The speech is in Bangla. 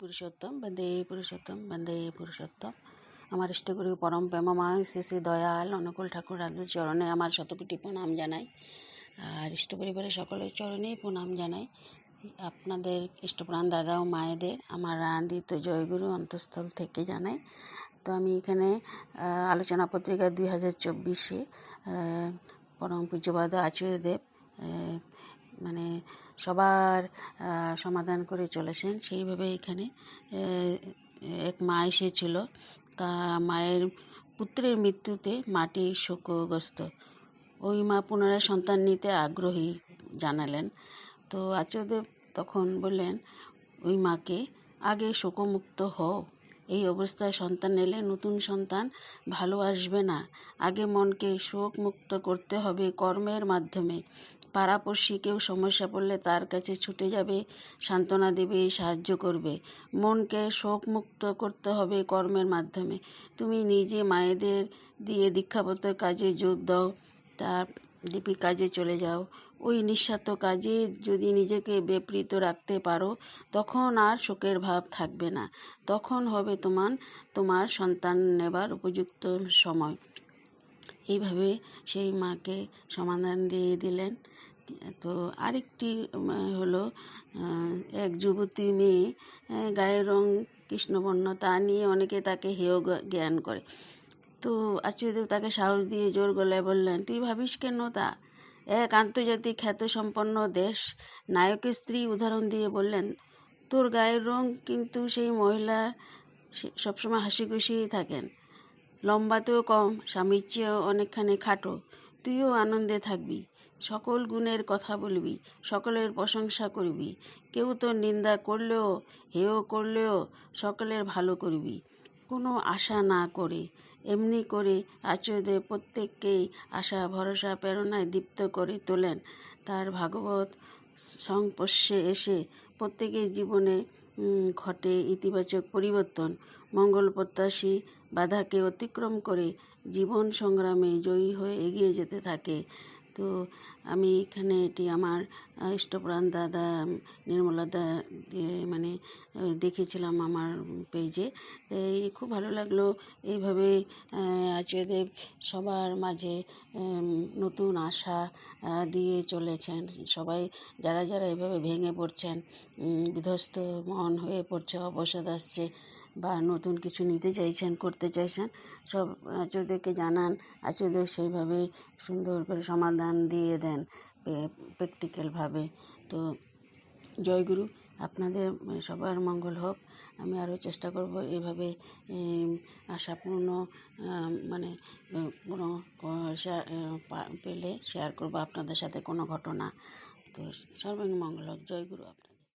পুরুষোত্তম, বন্দে পুরুষোত্তম বন্দে পুরুষোত্তম। আমার ইষ্টগুরু পরম প্রেমময় শ্রী শ্রী দয়াল অনুকূল ঠাকুর আদু চরণে আমার শতকোটি প্রণাম জানাই। আর ইষ্ট পরিবারের সকলের চরণেই প্রণাম জানাই। আপনাদের ইষ্টপ্রাণ দাদা ও মায়েদের, আমার আনন্দিত জয়গুরু অন্তঃস্থল থেকে জানাই। তো আমি এখানে আলোচনা পত্রিকা দুই হাজার চব্বিশে পরম পূজ্যপাদ আচার্যদেব মানে সবার সমাধান করে চলেছেন। সেইভাবে এখানে এক মা এসেছিল। তা মায়ের পুত্রের মৃত্যুতে মাটি শোকগ্রস্ত। ওই মা পুনরায় সন্তান নিতে আগ্রহী জানালেন। তো আচার্যদেব তখন বললেন, ওই মাকে আগে শোকমুক্ত হও। এই অবস্থায় সন্তান এলে নতুন সন্তান ভালো আসবে না। আগে মনকে শোক মুক্ত করতে হবে কর্মের মাধ্যমে। পাড়াপড়শি কেউ সমস্যা পড়লে তার কাছে ছুটে যাবে, সান্ত্বনা দেবে, সাহায্য করবে। মনকে শোক মুক্ত করতে হবে কর্মের মাধ্যমে। তুমি নিজে মায়েদের দিয়ে দীক্ষাপত্র কাজে যোগ দাও। তার লিপি কাজে চলে যাও। ওই নিঃস্বার্থ কাজে যদি নিজেকে বেপৃত রাখতে পারো, তখন আর শোকের ভাব থাকবে না। তখন হবে তোমার তোমার সন্তান নেবার উপযুক্ত সময়। এইভাবে সেই মাকে সমাধান দিয়ে দিলেন। তো আরেকটি হলো এক যুবতী মেয়ে গায়ের রং কৃষ্ণবর্ণ, তা নিয়ে অনেকে তাকে হেয় জ্ঞান করে। তো আচার্যদেব তাকে সাহস দিয়ে জোর গলায় বললেন, তুই ভাবিস কেন তা? এক আন্তর্জাতিক খ্যাতসম্পন্ন দেশ নায়কের স্ত্রী উদাহরণ দিয়ে বললেন, তোর গায়ের রং কিন্তু সেই মহিলা সবসময় হাসি খুশিই থাকেন লম্বাতেও কম, স্বামীর চেয়েও অনেকখানি খাটো। তুইও আনন্দে থাকবি। সকল গুণের কথা বলবি, সকলের প্রশংসা করবি। কেউ তোর নিন্দা করলেও, হেয় করলেও সকলের ভালো করবি। কোনো আশা না করে। এমনি করে আচার্যদেব প্রত্যেককেই আশা, ভরসা, প্রেরণায় দীপ্ত করে তোলেন। তার ভাগবত সংস্পর্শে এসে প্রত্যেকের জীবনে ঘটে ইতিবাচক পরিবর্তন। মঙ্গল প্রত্যাশী বাধাকে অতিক্রম করে জীবন সংগ্রামে জয়ী হয়ে এগিয়ে যেতে থাকে। তো আমি এখানে এটি আমার ইষ্টপ্রাণ দাদা নির্মলা দা দিয়ে মানে দেখেছিলাম আমার পেজে। খুব ভালো লাগল এইভাবে আচার্যদেব সবার মাঝে নতুন আশা দিয়ে চলেছেন। সবাই যারা যারা এভাবে ভেঙে পড়ছেন বিধ্বস্ত মন হয়ে পড়ছে, অবসাদ আসছে বা নতুন কিছু নিতে চাইছেন, করতে চাইছেন, সব আচার্যদেবকে জানান। আচার্যদেব সেইভাবে সুন্দর করে সমাধান দিয়ে দেন প্র্যাকটিক্যালভাবে তো জয়গুরু আপনাদের সবার মঙ্গল হোক। আমি আরও চেষ্টা করব এভাবে আশাপূর্ণ মানে কোনো শেয়ার পেলে শেয়ার করব আপনাদের সাথে কোনো ঘটনা। তো সর্বাঙ্গ মঙ্গল হোক জয়গুরু আপনাদের।